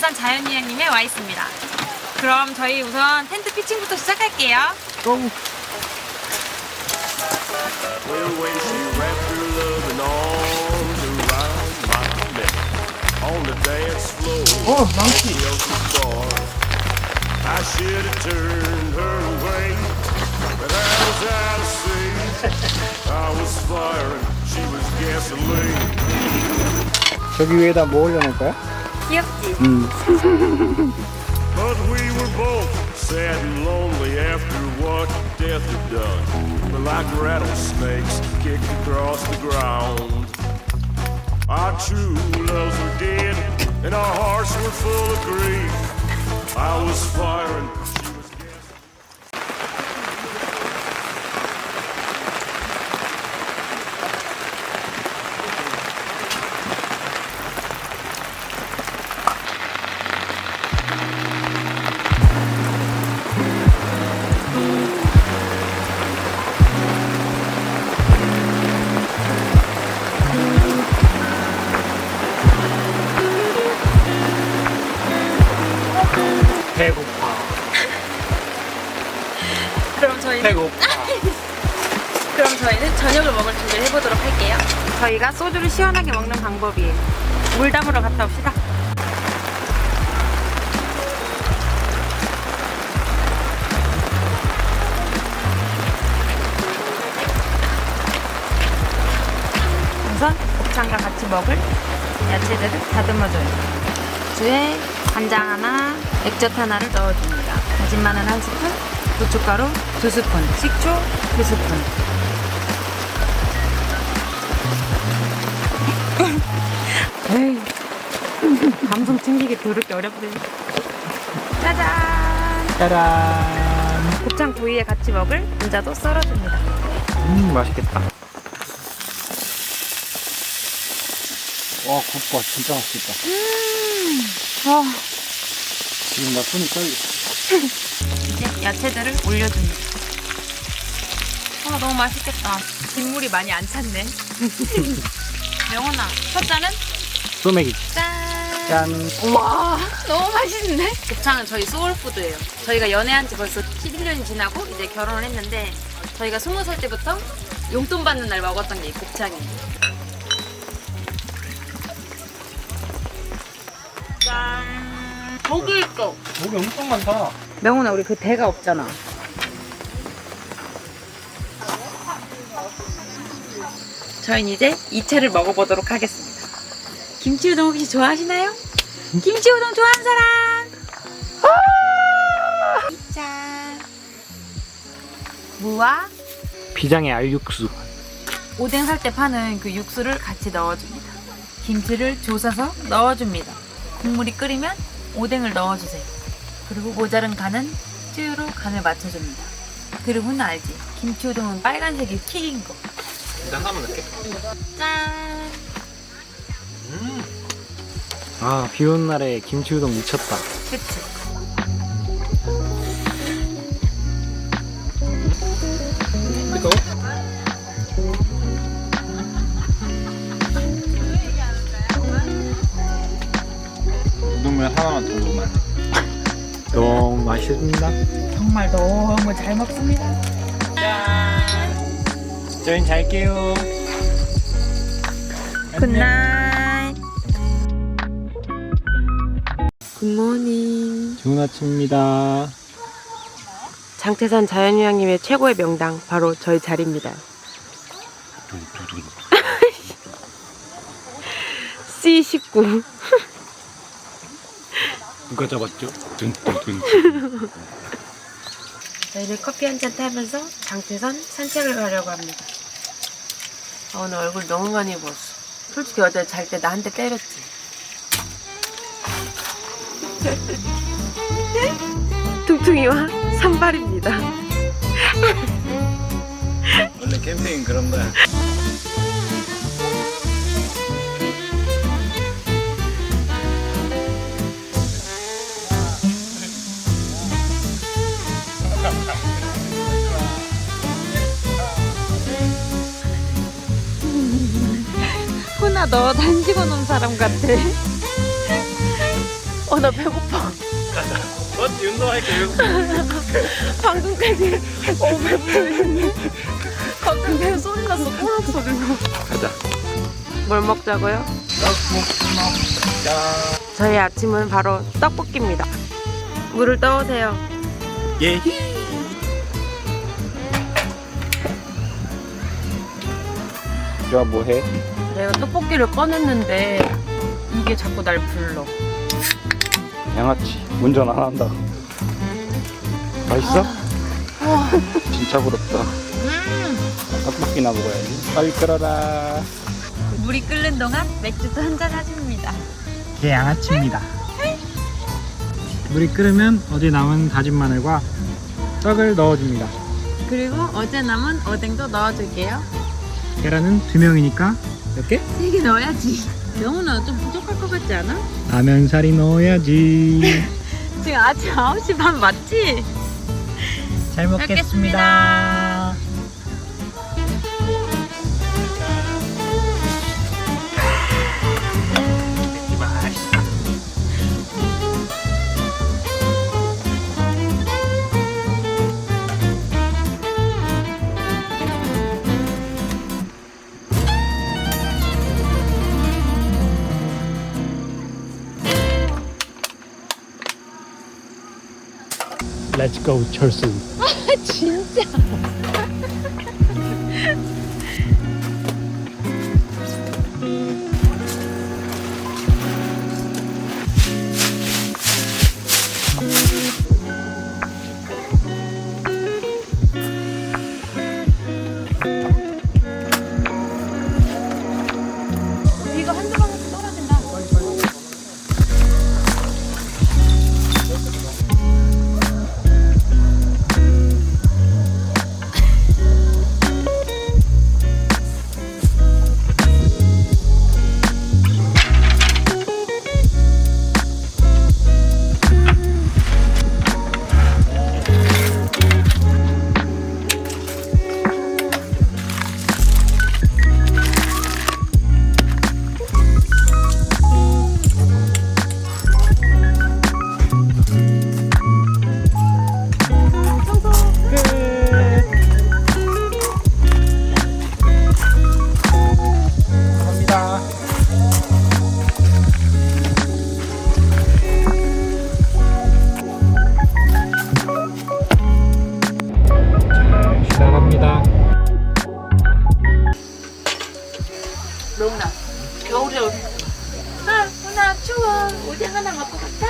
장태산 자연유형님에 와 있습니다. 그럼 저희 우선 텐트 피칭부터 시작할게요. 고! 어, 망치! 저기 위에다 뭐 올려놓을 거야? Mm. but we were both sad and lonely after what death had done. But like rattlesnakes kicked across the ground. Our true loves were dead, and our hearts were full of grief. I was firing 배고파. 그럼 저희는 저녁을 먹을 준비를 해보도록 할게요. 저희가 소주를 시원하게 먹는 방법이에요. 물 담으러 갔다 옵시다. 우선 곱창과 같이 먹을 야채들을 다듬어줘요. 주에 간장 하나, 액젓 하나를 넣어줍니다. 다진 마늘 한 스푼, 고춧가루 두 스푼, 식초 두 스푼. 에이, 감성 챙기기 더럽게 어렵네. 짜잔! 짜란. 곱창 구이에 같이 먹을 감자도 썰어줍니다. 음, 맛있겠다. 와, 굿밥 진짜 맛있겠다. 어, 지금 나 손이 떨려. 야채들을 올려줍니다. 아, 너무 맛있겠다. 빗물이 많이 안 찼네. 명훈아, 첫 잔은? 소맥이. 짠! 짠. 와 너무 맛있는데? 곱창은 저희 소울푸드예요. 저희가 연애한 지 벌써 11년이 지나고 이제 결혼을 했는데 저희가 20살 때부터 용돈 받는 날 먹었던 게이 곱창이에요. 짠. 고기 있어. 목이 엄청 많다. 명훈아 우리 그 대가 없잖아. 저희는 이제 2차를 먹어보도록 하겠습니다. 김치 우동 혹시 좋아하시나요? 김치 우동 좋아하는 사람? 2차 무와 비장의 알육수. 오뎅 살 때 파는 그 육수를 같이 넣어줍니다. 김치를 조사서 넣어줍니다. 국물이 끓이면 오뎅을 넣어주세요. 그리고 모자른 간은 쯔유로 간을 맞춰줍니다. 그리고는 알지. 김치 우동은 빨간색이 킥인 거. 난 한번 넣게. 짠. 아, 비 오는 날에 김치 우동 미쳤다. 그치. 이거? 우동면 하나만 더 넣으면 안 돼? 너무 맛있습니다. 정말 너무 잘 먹습니다. 저희는 잘게요. 굿나잇. 굿모닝. 좋은 아침입니다. 장태산 자연휴양림의 최고의 명당 바로 저희 자리입니다. C19 누가 잡았죠? 둔둔둔. 저희는 커피 한 잔 타면서 장태산 산책을 가려고 합니다. 아, 오늘 얼굴 너무 많이 부었어. 솔직히 어제 잘 때 나 한 대 때렸지. 퉁퉁이와 산발입니다. 원래 캠핑은 그런 거야. 훈아 너 단지고 논 사람 같아. 나 배고파. 어찌 운동할게 방금까지 어 배부르겠네. 갑자기 배 소리 났어. 꼬락 소리가. 가자. 뭘 먹자고요? 저희 아침은 바로 떡볶이입니다. 물을 떠오세요. 예. 야 뭐해? 내가 떡볶이를 꺼냈는데 이게 자꾸 날 불러. 양아치 운전 안 한다. 맛있어? 진짜 부럽다. 떡볶이나 먹어야지. 빨리 끓어라. 물이 끓는 동안 맥주도 한잔 하십니다. 개 양아치입니다. 물이 끓으면 어제 남은 다진 마늘과 떡을 넣어줍니다. 그리고 어제 남은 오뎅도 넣어줄게요. 계란은 두 명이니까 몇 개? 세 개 넣어야지. 너무나 좀 부족할 것 같지 않아? 라면 사리 넣어야지. 지금 아침 9시 반 맞지? 잘 먹겠습니다. Let's go 철수. 이거 추워. 오뎅 하나 먹고 갈까?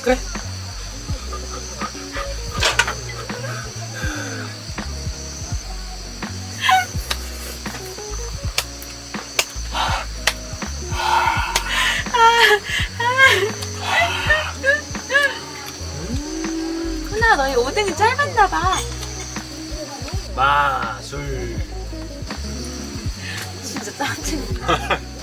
그래. 누나 너희 오뎅이 짧았나 봐. 마술 진짜 짜증.